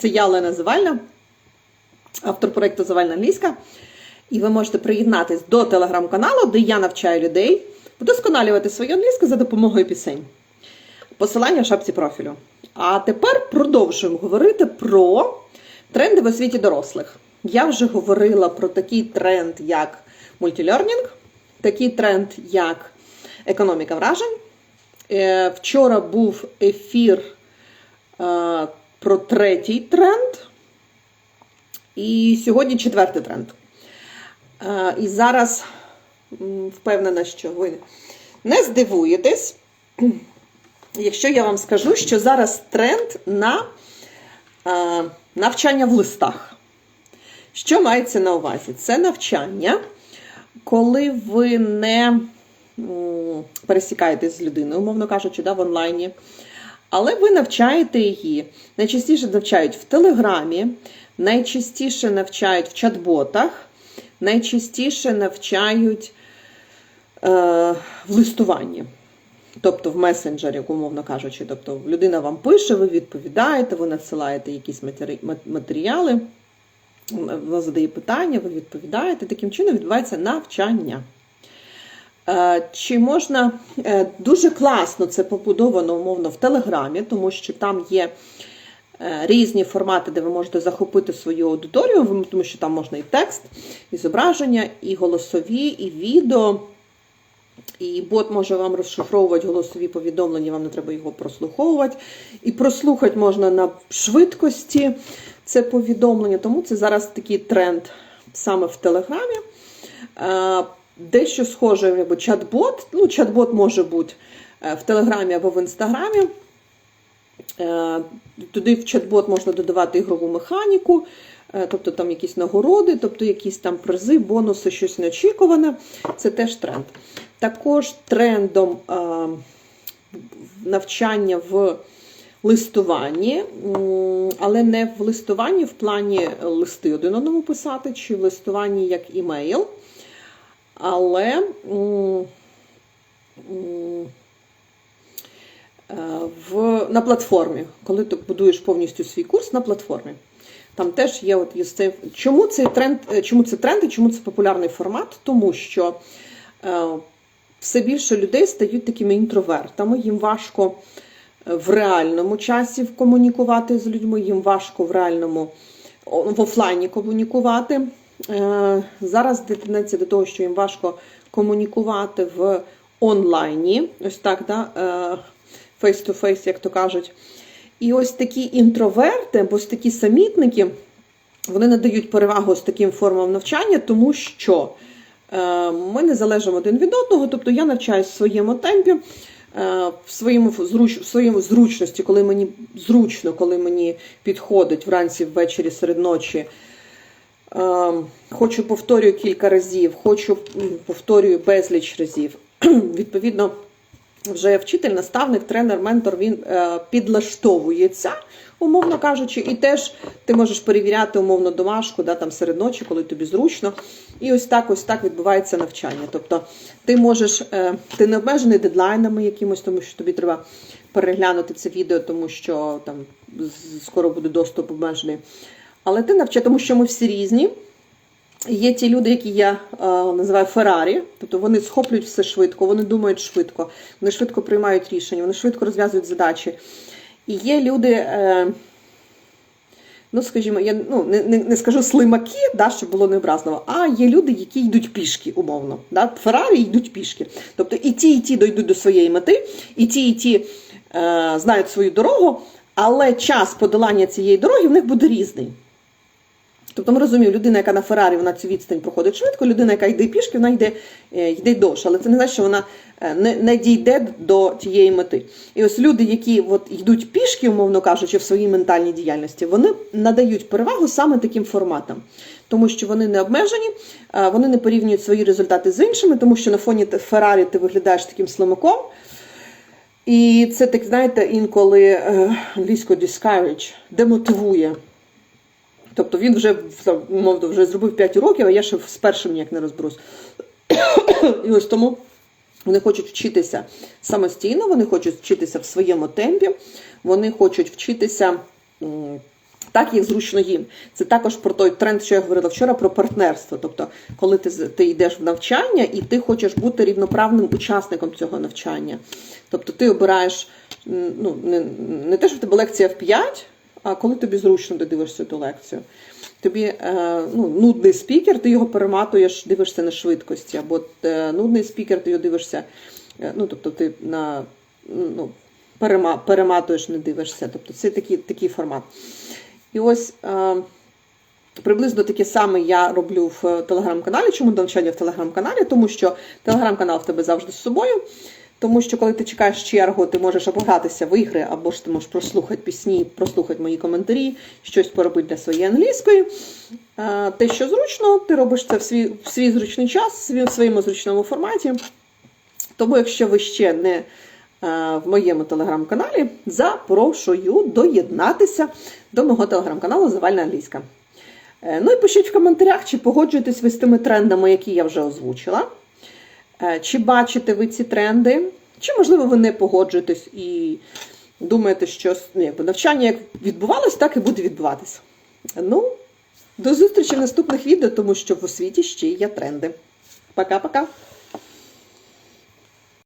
Це я Олена Завальна, автор проєкту Завальна англійська. І ви можете приєднатись до телеграм-каналу, де я навчаю людей вдосконалювати свою англійську за допомогою пісень. Посилання в шапці профілю. А тепер продовжуємо говорити про тренди в освіті дорослих. Я вже говорила про такий тренд, як мультилернінг, такий тренд, як економіка вражень. Е, Вчора був ефір е, про третій тренд. І сьогодні четвертий тренд. І зараз впевнена, що ви не здивуєтесь, якщо я вам скажу, що зараз тренд на навчання в листах. Що мається на увазі? Це навчання, коли ви не пересікаєтесь з людиною, умовно кажучи, да, в онлайні. Але ви навчаєте її. Найчастіше навчають в Телеграмі, найчастіше навчають в чат-ботах, найчастіше навчають е, в листуванні. Тобто в месенджері, умовно кажучи. Тобто людина вам пише, ви відповідаєте, ви надсилаєте якісь матері- матеріали, вона задає питання, ви відповідаєте. Таким чином відбувається навчання. Е, Чи можна е, дуже класно це побудовано умовно в Телеграмі, тому що там є е, різні формати, де ви можете захопити свою аудиторію, тому що там можна і текст, і зображення, і голосові, і відео. І бот може вам розшифровувати голосові повідомлення, вам не треба його прослуховувати. І прослухати можна на швидкості це повідомлення, тому це зараз такий тренд саме в Телеграмі. Дещо схоже, якби чат-бот. Ну, чат-бот може бути е, в Телеграмі або в Інстаграмі. Е, Туди в чат-бот можна додавати ігрову механіку, е, тобто там якісь нагороди, тобто якісь там призи, бонуси, щось неочікуване. Це теж тренд. Також трендом навчання в листуванні, але не в листуванні в плані листи один одному писати, чи в листуванні як імейл. Але е, в, на платформі, коли ти будуєш повністю свій курс на платформі. Там теж є от цей. Чому цей тренд, е, чому це тренд і чому це популярний формат? Тому що е, все більше людей стають такими інтровертами, їм важко е, в реальному часі комунікувати з людьми, їм важко в реальному в офлайні комунікувати. Е, Зараз тенденція до того, що їм важко комунікувати в онлайні, ось так, да, е, face-to-face, як то кажуть. І ось такі інтроверти, або такі самітники, вони надають перевагу з таким формам навчання, тому що е, ми не залежимо один від одного, тобто я навчаюсь в своєму темпі, в своєму, в своєму зручності, коли мені зручно, коли мені підходить вранці, ввечері, серед ночі. Е, Хочу повторюю кілька разів, хочу повторюю безліч разів. Відповідно, вже вчитель, наставник, тренер, ментор він е, підлаштовується, умовно кажучи, і теж ти можеш перевіряти умовно домашку, да, там серед ночі, коли тобі зручно. І ось так, ось так відбувається навчання. Тобто ти можеш, е, ти не обмежений дедлайнами якимось, тому що тобі треба переглянути це відео, тому що там скоро буде доступ обмежений. Але ти навчаєш, тому що ми всі різні. Є ті люди, які я е, називаю Феррарі, тобто вони схоплюють все швидко, вони думають швидко, вони швидко приймають рішення, вони швидко розв'язують задачі. І є люди, е, ну скажімо, я ну, не, не, не скажу слимаки, да, щоб було необразливо, а є люди, які йдуть пішки, умовно. Да? Феррарі йдуть пішки. Тобто і ті, і ті дойдуть до своєї мети, і ті, і ті е, знають свою дорогу, але час подолання цієї дороги в них буде різний. Тобто ми розуміємо, людина, яка на Феррарі, вона цю відстань проходить швидко, людина, яка йде пішки, вона йде, е, йде довше. Але це не значить, що вона е, не, не дійде до тієї мети. І ось люди, які от йдуть пішки, умовно кажучи, в своїй ментальній діяльності, вони надають перевагу саме таким форматам. Тому що вони не обмежені, е, вони не порівнюють свої результати з іншими, тому що на фоні Феррарі ти виглядаєш таким слимаком. І це так, знаєте, інколи англійською discourage, демотивує. Тобто він вже умовно вже зробив 5 років, а я ще з першим ніяк не розберусь. І ось тому вони хочуть вчитися самостійно, вони хочуть вчитися в своєму темпі, вони хочуть вчитися Так, як зручно їм. Це також про той тренд, що я говорила вчора, про партнерство. Тобто, коли ти, ти йдеш в навчання і ти хочеш бути рівноправним учасником цього навчання. Тобто ти обираєш ну, не, не те, що в тебе лекція в 5, а коли тобі зручно ти дивишся ту лекцію. Тобі е, ну, нудний спікер, ти його перематуєш, дивишся на швидкості, або е, нудний спікер, ти його дивишся, е, ну, тобто ти на, ну, перема, перематуєш, не дивишся. Тобто це такий, такий формат. І ось приблизно таке саме я роблю в телеграм-каналі. Чому навчання в телеграм-каналі? Тому що телеграм-канал в тебе завжди з собою. Тому що коли ти чекаєш чергу, ти можеш або гратися в ігри, або ж ти можеш прослухати пісні, прослухати мої коментарі, щось поробити для своєї англійської. Те, що зручно, ти робиш це в свій, в свій зручний час, в своєму зручному форматі. Тому, якщо ви ще не в моєму телеграм-каналі, запрошую доєднатися до мого телеграм-каналу Завальна Англійська. Е, Ну і пишіть в коментарях, чи погоджуєтесь ви з тими трендами, які я вже озвучила. Е, Чи бачите ви ці тренди, чи, можливо, ви не погоджуєтесь і думаєте, що ну, якби, навчання як відбувалось, так і буде відбуватися. Ну, до зустрічі в наступних відео, тому що в освіті ще є тренди. Пока-пока!